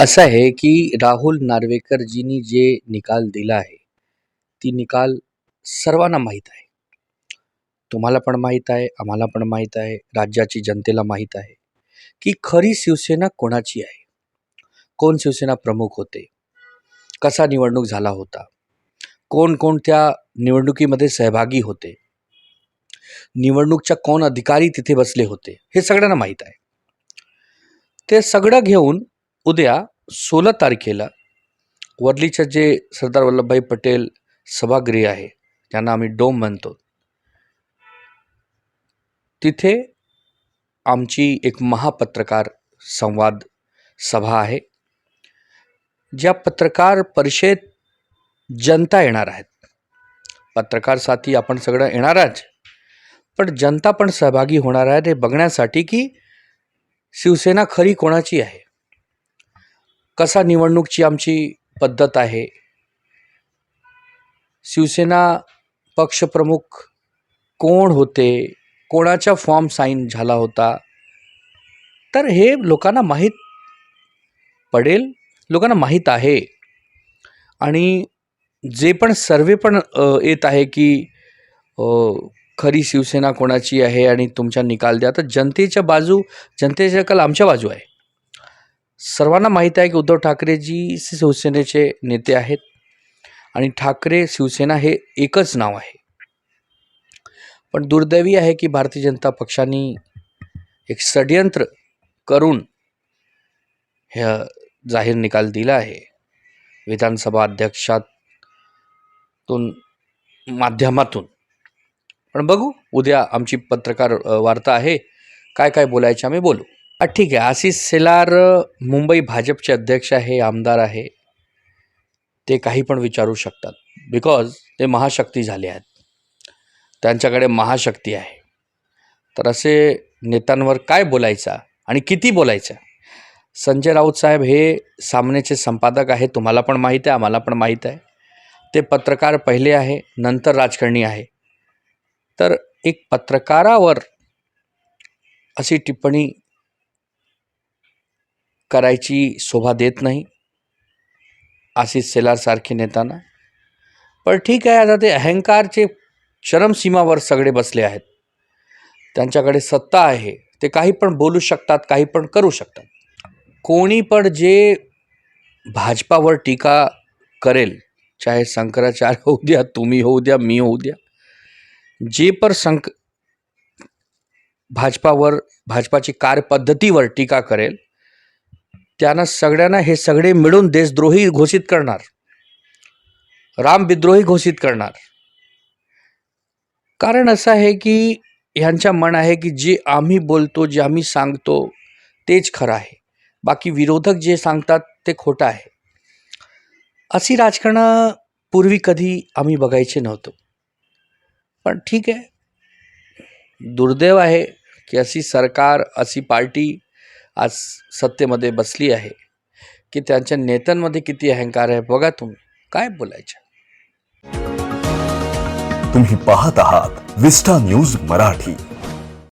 असं आहे की राहुल नार्वेकरजींनी जे निकाल दिला आहे ती निकाल सर्वांना माहीत आहे. तुम्हाला पण माहीत आहे आम्हाला पण माहीत आहे राज्याची जनतेला माहीत आहे की खरी शिवसेना कोणाची आहे? कोण शिवसेना प्रमुख होते? कसा निवडणूक झाला होता? कोण कोणत्या निवडणुकीमध्ये सहभागी होते? निवडणूकच्या कोण अधिकारी तिथे बसले होते? हे सगळ्यांना माहीत आहे. ते सगळं घेऊन उद्या सोळा तारखेला वर्लीचं जे सरदार वल्लभभाई पटेल सभागृह आहे ज्यांना आम्ही डोम म्हणतो तिथे आमची एक महापत्रकार संवाद सभा आहे ज्या पत्रकार परिषदेत जनता येणार आहेत. पत्रकार साथी आपण सगळं येणारच पण जनता पण सहभागी होणार आहे ते बघण्यासाठी की शिवसेना खरी कोणाची आहे? कसा निवडणूकची आमची पद्धत आहे? शिवसेना पक्षप्रमुख कोण होते? कोणाचा फॉर्म साईन झाला होता? तर हे लोकांना माहीत पडेल लोकांना माहीत आहे. आणि जे पण सर्वे पण येत आहे की खरी शिवसेना कोणाची आहे आणि तुमचा निकाल द्या तर जनतेच्या बाजू जनतेच्या कल आमच्या बाजू आहे. सर्वांना माहीत आहे की उद्धव ठाकरेजी शिवसेनेचे नेते आहेत आणि ठाकरे शिवसेना हे एकच नाव आहे. पण दुर्दैवी आहे की भारतीय जनता पक्षाने एक षडयंत्र करून ह्या जाहीर निकाल दिला आहे. विधानसभा अध्यक्षातून माध्यमातून. पण बघू उद्या आमची पत्रकार वार्ता आहे. काय काय बोलायचं आम्ही बोलू. ठीक आहे. आशिष सेलार मुंबई भाजपचे अध्यक्ष आहे आमदार आहे. ते काही पण विचारू शकतात. बिकॉज ते महाशक्ती झाले आहेत. त्यांच्याकडे महाशक्ती आहे. तर असे नेत्यांवर काय बोलायचा आणि किती बोलायचं? संजय राऊत साहेब हे सामनेचे संपादक आहे तुम्हाला पण माहीत आहे आम्हाला पण माहीत आहे. ते पत्रकार पहिले आहे नंतर राजकारणी आहे. तर एक पत्रकारावर अशी टिप्पणी करायची शोभा देत नाही. आशिष सेलारसारखे नेताना. पण ठीक आहे आता ते अहंकारचे चरमसीमावर सगळे बसले आहेत. त्यांच्याकडे सत्ता आहे. ते काही पण बोलू शकतात काही पण करू शकतात. कोणी पण जे भाजपावर टीका करेल चाहे शंकराचार्य होऊ द्या तुम्ही होऊ द्या मी होऊ द्या जे पण संक भाजपावर भाजपाची कार्यपद्धतीवर टीका करेल त्यांना सगळ्यांना हे सगळे मिळून देशद्रोही घोषित करणार. रामविद्रोही घोषित करणार. कारण असं आहे की ह्यांच्या मन आहे की जे आम्ही बोलतो जे आम्ही सांगतो तेच खरं आहे. बाकी विरोधक जे सांगतात ते खोटं आहे. अशी राजकारणं पूर्वी कधी आम्ही बघायचे नव्हतो. पण ठीक आहे. दुर्दैव आहे की अशी सरकार अशी पार्टी आज सत्तेमध्ये बसली आहे की त्यांच्या नेत्यांमध्ये किती अहंकार आहे बघा तुम्ही. काय बोलायचं? तुम्ही पाहत आहात विस्टा न्यूज मराठी.